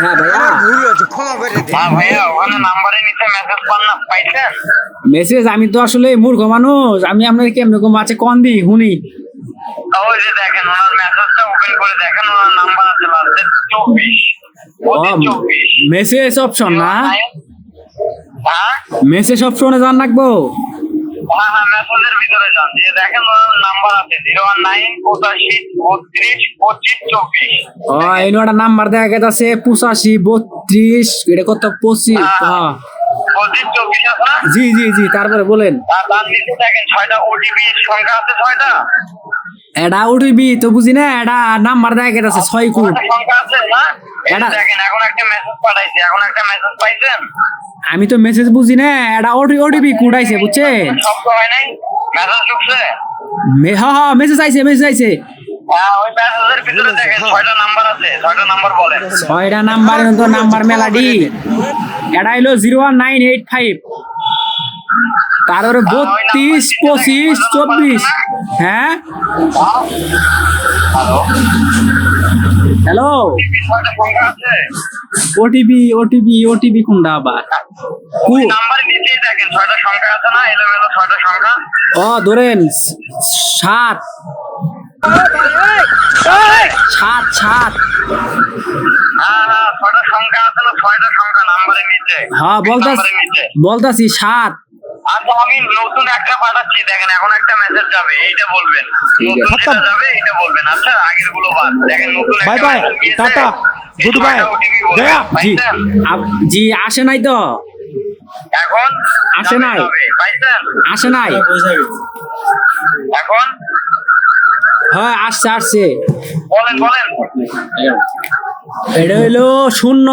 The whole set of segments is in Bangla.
হ্যাঁ ভাইয়া। ভুল হচ্ছে ক্ষমা করে দে হ্যাঁ ভাইয়া ওখানে নাম্বারে নিচে মেসেজ পান না পাইছেন? মেসেজ আমি তো আসলে মূর্খ মানুষ। আমি আপনার কেমন কম? আছে কন দি? ওই যে দেখেন ওনার মেসেজটা ওপেন করে দেখেন ওনার নাম্বার আছে লাস্টে চব্বিশ। পঁচিশ চব্বিশ। মেসেজ অপশন না? হ্যাঁ? মেসেজ অপশনে জান রাখব? হ্যাঁ হ্যাঁ মেসেজের ভিতরে যান। যে দেখেন নাম্বার আছে জিরো ওয়ান নাইন পঁচাশি বত্রিশ পঁচিশ চব্বিশ। এই একটা নাম্বার দেখা গেছে পঁচাশি বত্রিশ এটা কত পঁচিশ? হ্যাঁ না জি জি জি তারপরে বলেন। ওটিপি এটা উঠিবি তো বুঝি না এটা নাম্বার দেখা গেছে ছয় কোট সংখ্যা আছে না এটা- দেখেন এখন একটা মেসেজ পাঠাইছি এখন একটা মেসেজ পাইছেন? আমি তো মেসেজ বুঝি না এটা ওটি ওটিপি কোড আইছে বুঝছেন? শব্দ হয় হ্যাঁ মেসেজ আইছে মেসেজ আইছে। ছয়টা নাম্বার তো নাম্বার মেলাডি এটা হইল zero one nine eight five. তারপরে বত্রিশ, পঁচিশ, চব্বিশ। হ্যাঁ? হ্যালো ওটিপি ওটিপি ওটিপি কোনটা আবার? ওই নাম্বারের নিচেই দেখেন ছয়টা সংখ্যা আছে না? এলোমেলো ছয়টা সংখ্যা। ও ধরেন সাত। সাত সাত। হ্যাঁ হ্যাঁ ছয়টা সংখ্যা আছে না? ছয়টা সংখ্যা নাম্বারের নিচে। হ্যাঁ বলতাছি সাত। আচ্ছা আমি নতুন একটা পাঠাচ্ছি দেখেন এখন একটা মেসেজ যাবে এইটা বলবেন। নতুন যেটা যাবে এইটা বলবেন। আচ্ছা আগেরগুলো বাদ। দেখেন নতুন Bye bye. টাটা. OTP বলবেন, গয়া। জি জি আসে নাই তো। এখন? আসে নাই। আসে নাই। এখন? হ্যাঁ আসছে আসছে। বলেন বলেন। এটা হইল শূন্য।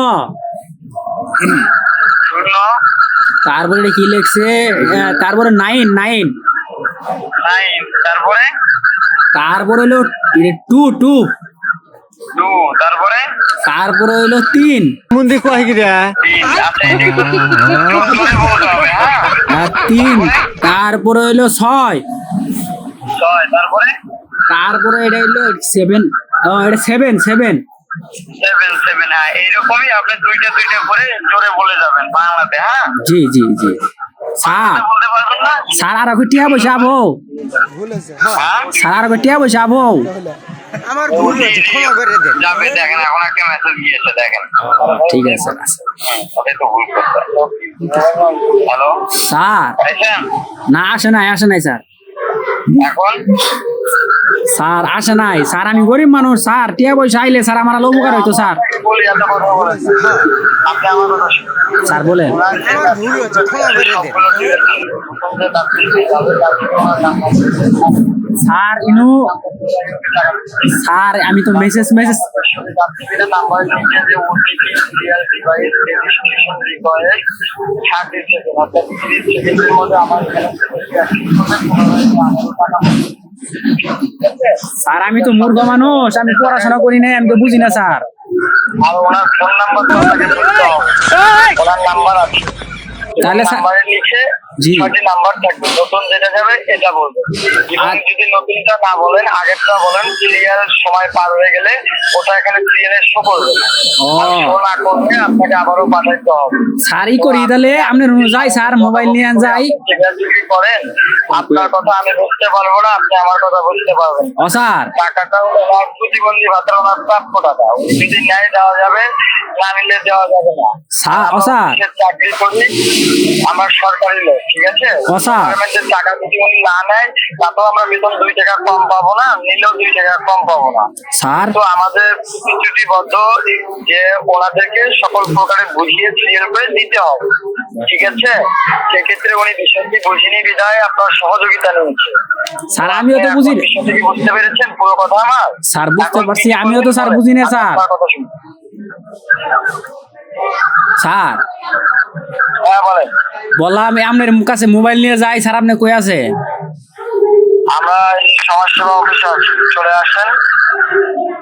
শূন্য? তারপরে এটা কি লিখছে? তারপরে নাইন নাইন নাইন তারপরে? তারপরে হইল টু টু তারপরে? তারপরে হইল তিন। মন্দির কয় কি তিন এটা একটু জোরে বলতে হবে হ্যাঁ? আর তিন তারপরে হইল ছয়। তারপরে? তারপরে এটা হইল সেভেন ও এটা সেভেন সেভেন সেভেন সেভেন হ্যাঁ এইরকমই আপনি দুইটা দুইটা করে জোরে বলে যাবেন বাংলাতে হ্যাঁ? জি জি জি। স্যার স্যার আর হ্যাঁ? স্যার আর আমার ভুল হয়েছে ক্ষমা করে দে যাবে দেখেন এখন একটা মেসেজ গিয়েছে দেখেন। ঠিক আছে ভুল হ্যালো স্যার। না আসে নাই আসে নাই স্যার। এখন? স্যার, আসে নাই স্যার, আমি গরিব মানুষ, স্যার, টিয়া পয়সা আইলে স্যার আমার আলো উপকার হইতো, স্যার। স্যার, বলেন স্যার, ইনু, স্যার, আমি তো মেসেজ মেসেজ আমার স্যার আমি তো মূর্খ মানুষ আমি পড়াশোনা করি নাই আমি তো বুঝি না স্যার। আর ওনার ফোন নাম্বার ওনার নাম্বার তাহলে নাম্বারের নিচে। ছয়টি নাম্বার থাকবে। নতুন যেটা যাবে এটা বলবে। এবং আর- যদি নতুনটা না বলেন আগেরটা বলেন সিরিয়াল সময় পার হয়ে গেলে ওটা এখানে সিরিয়ালে শো করবে না। করলে আপনাকে আবারও পাঠাইতে হবে। স্যারই করি তাহলে আপনি যাই স্যার মোবাইল নিয়ে যাই। করেন আপনার কথা আমি বুঝতে পারব না আপনি আমার কথা বুঝতে পারবেন। ও স্যার। টাকাটা ওনার প্রতিবন্ধী ভাতা ওনার প্রাপ্য টাকা। যদি ন্যায় দেওয়া যাবে না নিলে দেওয়া যাবে না। স্যার, ও স্যার। চাকরি করি আমার সরকারি লোক ঠিক আছে? গভর্নমেন্টের টাকা যদি উনি না নেয় তাতেও আমরা বেতন দুই টাকা কম পাবো না নিলেও দুই টাকা কম পাবো না। স্যার। তো আমাদের প্রতিশ্রুতিবদ্ধ যে ওনাদেরকে সকল প্রকারে বুঝিয়ে ক্লিয়ার করে দিতে হবে ঠিক আছে? সেক্ষেত্রে উনি বিষয়টি বুঝিনি বিদায় আপনার সহযোগিতা নিয়েছে। স্যার আমিও তো বুঝি বুঝতে পেরেছেন পুরো কথা আমার? স্যার বুঝতে পারছি আমিও তো স্যার বুঝি না স্যার আপনার কথা শুনুন। স্যার? হ্যাঁ বললাম আপনার কাছে মোবাইল নিয়ে যাই স্যার আপনি কই আছে? আমরা সমাজসেবা অফিসে চলে আসেন।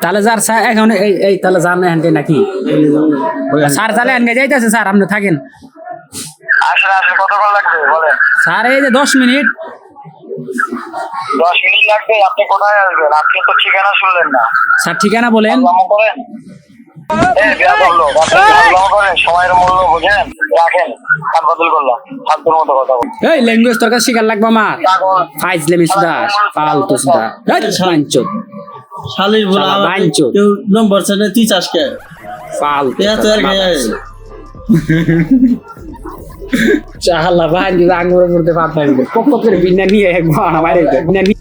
তাহলে স্যার স্যার এখন এই এই তাহলে যান নাকি? স্যার তাহলে যাইতেছে স্যার আপনি থাকেন। কতক্ষণ লাগবে? বলেন। স্যার এই যে দশ মিনিট। দশ মিনিট লাগবে আপনি কোথায় আসবেন? আপনি তো ঠিকানা শুনলেন না। স্যার ঠিকানা বলেন। এই ল্যাঙ্গুয়েজ তোর কাছে শিকার লাগবে আমার? ফাইজলেমি সুদা ফালতু সুদা। বাঞ্চো শালির বলে শালা কেউ নম্বর চাইলে তুই চাস কে? ফালতু এত আর চালা মধ্যে ফাটা পক পক করে বিনা নিয়ে বানা বিনা নিয়ে